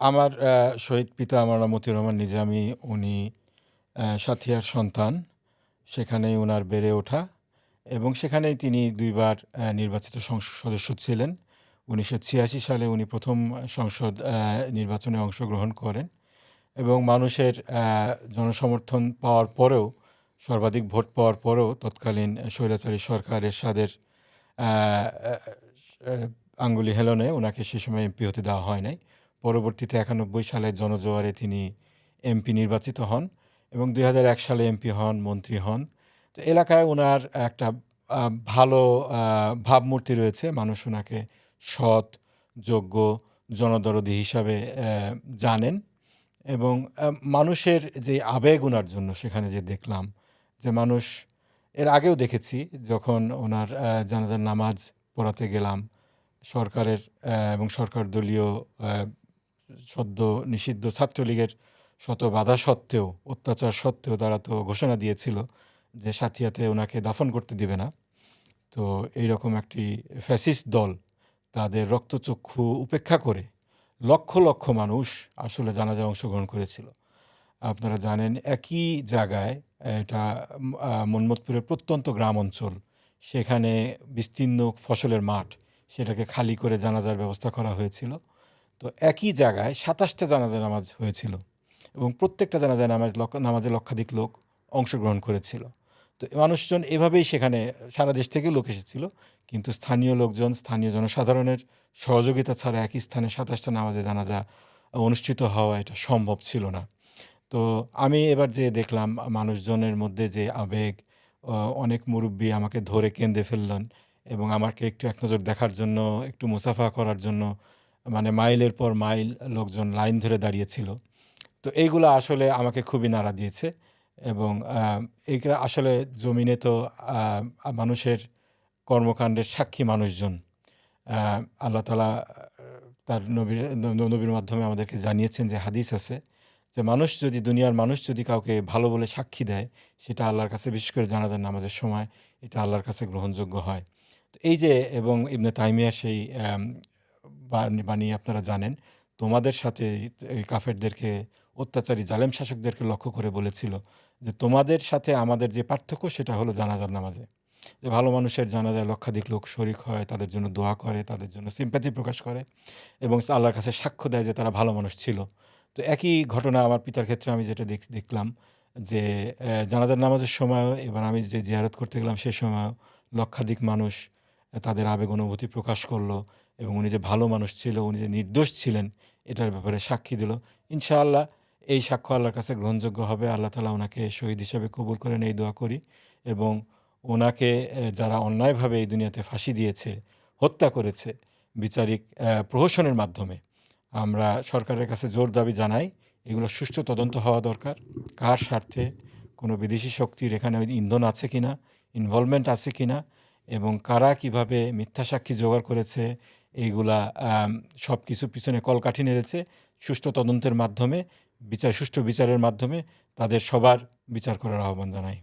আমার শহীদ পিতা মাওলানা মতিউর রহমান নিজামি, উনি সাথিয়ার সন্তান। সেখানেই উনার বেড়ে ওঠা এবং সেখানেই তিনি দুইবার নির্বাচিত সংসদ সদস্য ছিলেন। ১৯৮৬ সালে উনি প্রথম সংসদ নির্বাচনে অংশগ্রহণ করেন এবং মানুষের জনসমর্থন পাওয়ার পরেও, সর্বাধিক ভোট পাওয়ার পরেও তৎকালীন স্বৈরাচারী সরকার এরশাদের আ আ আ আঙ্গুলি হেলনে ওনাকে সে সময় এমপি হতে দেওয়া হয় নাই। পরবর্তীতে ৯১ সালে জনজোয়ারে তিনি এমপি নির্বাচিত হন এবং ২০০১ সালে এমপি হন, মন্ত্রী হন। তো এলাকায় ওনার একটা ভালো ভাবমূর্তি রয়েছে। মানুষ ওনাকে সৎ, যোগ্য, জনদরদী হিসাবে জানেন এবং মানুষের যে আবেগ উনার জন্য সেখানে যে দেখলাম যে মানুষ এর আগেও দেখেছি যখন ওনার জানাজার নামাজ পড়াতে গেলাম। সরকারের এবং সরকার দলীয় সদ্য নিষিদ্ধ ছাত্রলীগের শত বাধা সত্ত্বেও, অত্যাচার সত্ত্বেও তারা তো ঘোষণা দিয়েছিল যে সাঁথিয়াতে ওনাকে দাফন করতে দিবে না। তো এইরকম একটি ফ্যাসিস্ট দল তাদের রক্তচক্ষু উপেক্ষা করে লক্ষ, লক্ষ মানুষ আসলে জানাজায় অংশগ্রহণ করেছিল। আপনারা জানেন একই জায়গায় এটা আ মন্মথপুরের প্রত্যন্ত গ্রাম অঞ্চল। সেখানে বিস্তীর্ণ ফসলের মাঠ। সেটাকে খালি করে জানাজার ব্যবস্থা করা হয়েছিল। তো একই জায়গায় ২৭ টা জানাজা নামাজ হয়েছিল এবং প্রত্যেকটা জানাজায় নামাজ নামাজে লক্ষাধিক লোক অংশগ্রহণ করেছিল। তো মানুষজন এভাবেই সেখানে সারা দেশ থেকে লোক এসেছিল। কিন্তু স্থানীয় লোকজন, স্থানীয় জনসাধারণের সহযোগিতা ছাড়া একই স্থানে সাতাশটা নামাজে জানাজা অনুষ্ঠিত হওয়া এটা সম্ভব ছিল না। তো আমি এবার যেয়ে দেখলাম মানুষজনের মধ্যে যে আবেগ, অনেক মুরুব্বি আমাকে ধরে কেঁদে ফেললেন এবং আমাকে একটু এক নজর দেখার জন্য, একটু মুসাফা করার জন্য মানে মাইলের পর মাইল লোকজন লাইন ধরে দাঁড়িয়েছিল। তো এইগুলো আসলে আমাকে খুবই নাড়া দিয়েছে এবং এইগুলা আসলে জমিনে তো মানুষের কর্মকাণ্ডের সাক্ষী মানুষজন। আল্লাহ তাআলা, তার নবীর নবীর মাধ্যমে আমাদেরকে জানিয়েছেন যে হাদিস আছে যে মানুষ যদি, দুনিয়ার মানুষ যদি কাউকে ভালো বলে সাক্ষী দেয়, সেটা আল্লাহর কাছে বিশেষ করে জানাজার নামাজের সময় এটা আল্লাহর কাছে গ্রহণযোগ্য হয়। তো এই যে, এবং ইবনে তাইমিয়া সেই বাণী আপনারা জানেন। তোমাদের সাথে এই কাফেরদেরকে অত্যাচারী জালেম শাসকদেরকে লক্ষ্য করে বলেছিল যে তোমাদের সাথে আমাদের যে পার্থক্য সেটা হলো জানাজার নামাজে। যে ভালো মানুষের জানাজায় লক্ষাধিক লোক শরিক হয়, তাদের জন্য দোয়া করে, তাদের জন্য সিম্প্যাথি প্রকাশ করে এবং আল্লাহর কাছে সাক্ষ্য দেয় যে তারা ভালো মানুষ ছিল। তো একই ঘটনা আমার পিতার ক্ষেত্রে আমি যেটা দেখ দেখলাম যে জানাজার নামাজের সময়ও এবার আমি যে জিয়ারত করতে গেলাম সে সময়ও লক্ষাধিক মানুষ তাদের আবেগ অনুভূতি প্রকাশ করল এবং উনি যে ভালো মানুষ ছিল, উনি যে নির্দোষ ছিলেন এটার ব্যাপারে সাক্ষী দিল। ইনশাআল্লাহ এই সাক্ষ্য আল্লাহর কাছে গ্রহণযোগ্য হবে। আল্লাহ তাআলা উনাকে শহীদ হিসেবে কবুল করেন এই দোয়া করি এবং ওনাকে যারা অন্যায়ভাবে এই দুনিয়াতে ফাঁসি দিয়েছে, হত্যা করেছে বিচারিক প্রহসনের মাধ্যমে আমরা সরকারের কাছে জোর দাবি জানাই এগুলো সুষ্ঠু তদন্ত হওয়া দরকার। কার স্বার্থে কোনো বিদেশি শক্তির এখানে ইন্ধন আছে কিনা, ইনভলভমেন্ট আছে কিনা এবং কারা কীভাবে মিথ্যা সাক্ষী জোগাড় করেছে, এইগুলা সব কিছু পিছনে কলকাঠি নেড়েছে, সুষ্ঠু তদন্তের মাধ্যমে, বিচার, সুষ্ঠু বিচারের মাধ্যমে তাদের সবার বিচার করার আহ্বান জানাই।